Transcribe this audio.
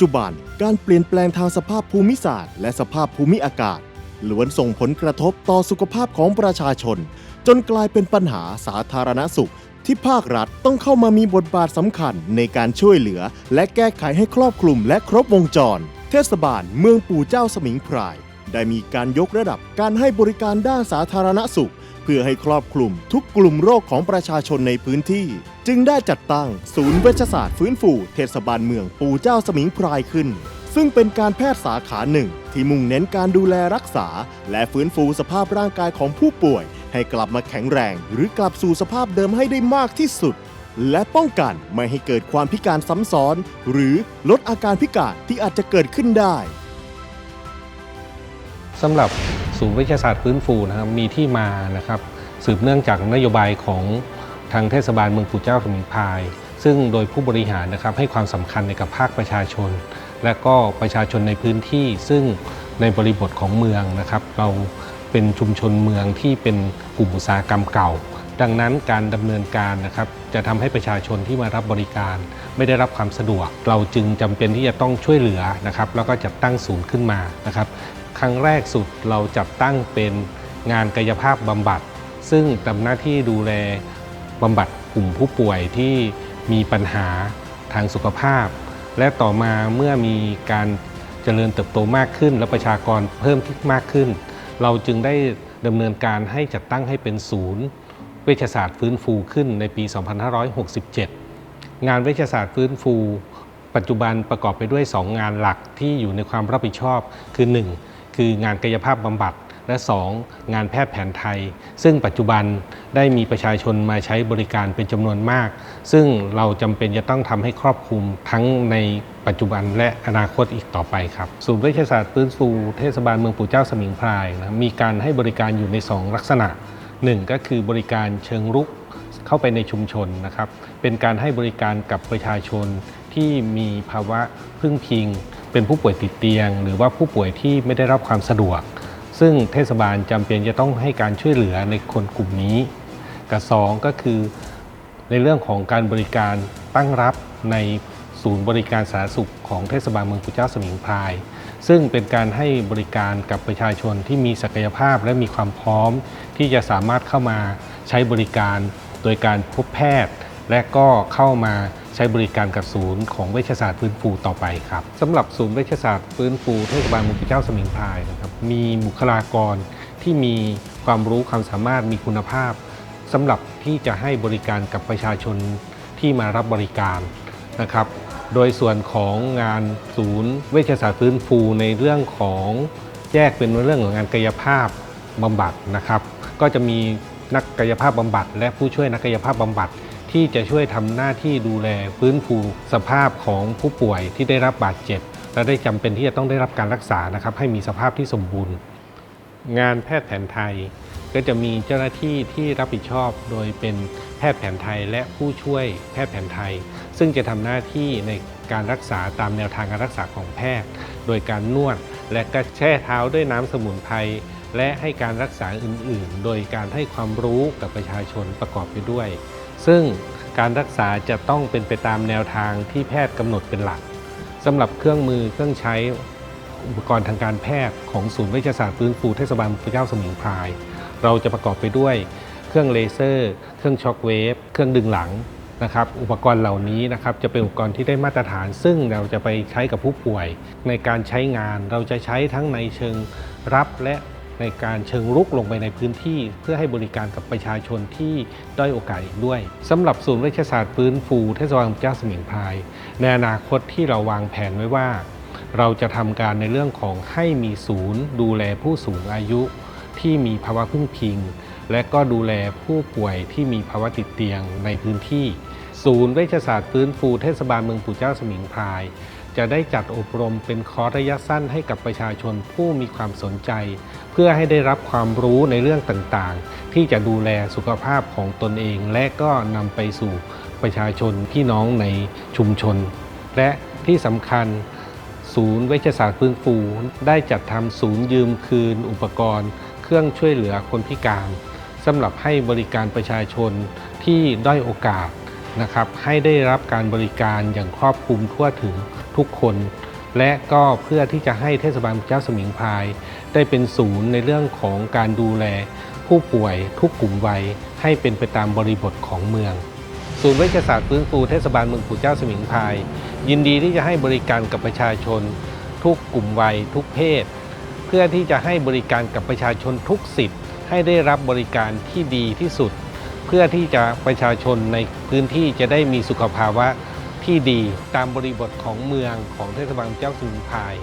จุบัน การเปลี่ยนแปลงทางสภาพภูมิศาสตร์ และสภาพภูมิอากาศล้วนส่งผลกระทบต่อสุขภาพของประชาชน จนกลายเป็นปัญหาสาธารณสุข ที่ภาครัฐต้องเข้ามามีบทบาทสำคัญในการช่วยเหลือ และแก้ไขให้ครอบคลุมและครบวงจร เทศบาลเมืองปู่เจ้าสมิงพราย ได้มีการยกระดับการให้บริการด้านสาธารณสุข เพื่อให้ครอบคลุมทุกกลุ่มโรคของประชาชนในพื้นที่ จึงได้จัดตั้งศูนย์เวชศาสตร์ฟื้นฟูเทศบาลเมืองปู่เจ้าสมิงพรายขึ้น ซึ่งเป็นการแพทย์สาขาหนึ่ง ที่มุ่งเน้นการดูแลรักษา และฟื้นฟูสภาพร่างกายของผู้ป่วย ให้กลับมาแข็งแรง หรือกลับสู่สภาพเดิมให้ได้มากที่สุด และป้องกันไม่ให้เกิดความพิการซ้ำซ้อน หรือลดอาการพิการที่อาจจะเกิดขึ้นได้สำหรับ ศูนย์วิทยาศาสตร์ฟื้นฟูนะครับมีที่มานะครับสืบเนื่องจากนโยบายของทางเทศบาลเมืองปู่เจ้าสมิงพาย ซึ่งโดยผู้บริหารนะครับให้ความสำคัญในกับภาคประชาชน และก็ประชาชนในพื้นที่ ซึ่งในบริบทของเมืองนะครับ เราเป็นชุมชนเมืองที่เป็นกลุ่มอุตสาหกรรมเก่า ดังนั้นการดำเนินการนะครับจะทำให้ประชาชนที่มารับบริการ ไม่ได้รับความสะดวก เราจึงจำเป็นที่จะต้องช่วยเหลือนะครับ แล้วก็จัดตั้งศูนย์ขึ้นมานะครับ ครั้งแรกสุดเราจัดตั้งเป็นงานกายภาพบำบัด ซึ่งทำหน้าที่ดูแลบำบัดกลุ่มผู้ป่วยที่มีปัญหาทางสุขภาพ และต่อมาเมื่อมีการเจริญเติบโตมากขึ้น และประชากรเพิ่มขึ้นมากขึ้น เราจึงได้ดำเนินการให้จัดตั้งให้เป็นศูนย์ เวชศาสตร์ฟื้นฟูขึ้นในปี 2567 งานเวชศาสตร์ฟื้นฟู ปัจจุบันประกอบไปด้วย 2 งานหลักที่อยู่ในความรับผิดชอบคือ 1 คืองานกายภาพบำบัด และ 2 งานแพทย์แผนไทย ซึ่งปัจจุบันได้มีประชาชนมาใช้บริการเป็นจำนวนมาก ซึ่งเราจำเป็นจะต้องทำให้ครอบคลุมทั้งในปัจจุบันและอนาคตอีกต่อไปครับ ศูนย์เวชศาสตร์ฟื้นฟูเทศบาลเมืองปู่เจ้าสมิงพรายนะมีการให้บริการอยู่ใน 2 ลักษณะหนึ่งก็คือบริการเชิงรุกเข้าไปในชุมชนนะครับ เป็นการให้บริการกับประชาชนที่มีภาวะพึ่งพิง เป็นผู้ป่วยติดเตียง หรือว่าผู้ป่วยที่ไม่ได้รับความสะดวก ซึ่งเทศบาลจำเป็นจะต้องให้การช่วยเหลือในคนกลุ่มนี้ กับสองก็คือ ในเรื่องของการบริการตั้งรับในศูนย์บริการสาธารณสุขของเทศบาลเมืองปูเจ้าสมิงพราย ซึ่งเป็นการให้บริการกับประชาชนที่มีศักยภาพและมีความพร้อม ที่จะสามารถเข้ามาใช้บริการโดยการพบแพทย์ และก็เข้ามา ช้บริการกับศูนย์ของเวชศาสตร์ฟื้นฟูต่อไปครับสำหรับศูนย์เวชศาสตร์ฟื้นฟูเทศบาลมืองปู่เจ้าสมิงพรายนะครับมีบุคลากรที่มีความรู้ความสามารถมีคุณภาพสำหรับที่จะให้บริการกับประชาชนที่มารับบริการนะครับ โดยส่วนของงานศูนย์เวชศาสตร์ฟื้นฟูในเรื่องของแยกเป็นเรื่องของงานกายภาพบำบัดนะครับ ก็จะมีนักกายภาพบำบัด และผู้ช่วยนักกายภาพบำบัด ที่จะช่วยทำหน้าที่ดูแลฟื้นฟูสภาพของผู้ป่วยที่ได้รับบาดเจ็บ และได้จำเป็นที่จะต้องได้รับการรักษานะครับ ให้มีสภาพที่สมบูรณ์ งานแพทย์แผนไทย ก็จะมีเจ้าหน้าที่ที่รับผิดชอบโดยเป็นแพทย์แผนไทยและผู้ช่วยแพทย์แผนไทย ซึ่งจะทำหน้าที่ในการรักษาตามแนวทางการรักษาของแพทย์ โดยการนวด และก็แช่เท้าด้วยน้ำสมุนไพรและให้การรักษาอื่น ๆ โดยการให้ความรู้กับประชาชนประกอบไปด้วย ซึ่งการรักษาจะต้องเป็นไปตามแนวทางที่แพทย์กำหนดเป็นหลักสำหรับเครื่องมือเครื่องใช้อุปกรณ์ทางการแพทย์ของศูนย์เวชศาสตร์ฟื้นฟูเทศบาลพระเจ้าสมิงพราย เราจะประกอบไปด้วยเครื่องเลเซอร์ เครื่องช็อคเวฟ เครื่องดึงหลังนะครับ อุปกรณ์เหล่านี้นะครับจะเป็นอุปกรณ์ที่ได้มาตรฐาน ซึ่งเราจะไปใช้กับผู้ป่วย ในการใช้งานเราจะใช้ทั้งในเชิงรับและ ในการเชิงรุกลงไปในพื้นที่ เพื่อให้บริการกับประชาชนที่ด้อยโอกาสอีกด้วยสำหรับศูนย์เวชศาสตร์ฟื้นฟูเทศบาลเจ้าสมิงพราย ในอนาคตที่เราวางแผนไว้ว่า เราจะทำการในเรื่องของให้มีศูนย์ ดูแลผู้สูงอายุที่มีภาวะพึ่งพิง และก็ดูแลผู้ป่วยที่มีภาวะติดเตียงในพื้นที่ ศูนย์เวชศาสตร์ฟื้นฟูเทศบาลเมืองปู่เจ้าสมิงพราย จะได้จัดอบรมเป็นคอร์สระยะสั้นให้กับประชาชนผู้มีความสนใจ เพื่อให้ได้รับความรู้ในเรื่องต่างๆ ที่จะดูแลสุขภาพของตนเอง และก็นำไปสู่ประชาชนพี่น้องในชุมชน และที่สำคัญศูนย์เวชศาสตร์ฟื้นฟู ได้จัดทำศูนย์ยืมคืน อุปกรณ์ เครื่องช่วยเหลือคนพิการสำหรับให้บริการประชาชนที่ด้อยโอกาสนะครับให้ได้รับการบริการอย่างครอบคลุมทั่วถึง ทุกคน และก็เพื่อที่จะให้เทศบาลเมืองเจ้าสมิงพาย ได้เป็นศูนย์ในเรื่องของการดูแล ผู้ป่วยทุกกลุ่มวัยให้เป็นไปตามบริบทของเมือง ศูนย์เวชศาสตร์ฟื้นฟูเทศบาลเมืองปู่เจ้าสมิงพาย ยินดีที่จะให้บริการกับประชาชน ทุกกลุ่มวัยทุกเพศ เพื่อที่จะให้บริการกับประชาชนทุกสิทธิ์ ให้ได้รับบริการที่ดีที่สุด เพื่อที่จะประชาชนในพื้นที่จะได้มีสุขภาวะ ที่ดีตามบริบทของเมืองของเทศบาลเจ้าสมิงพราย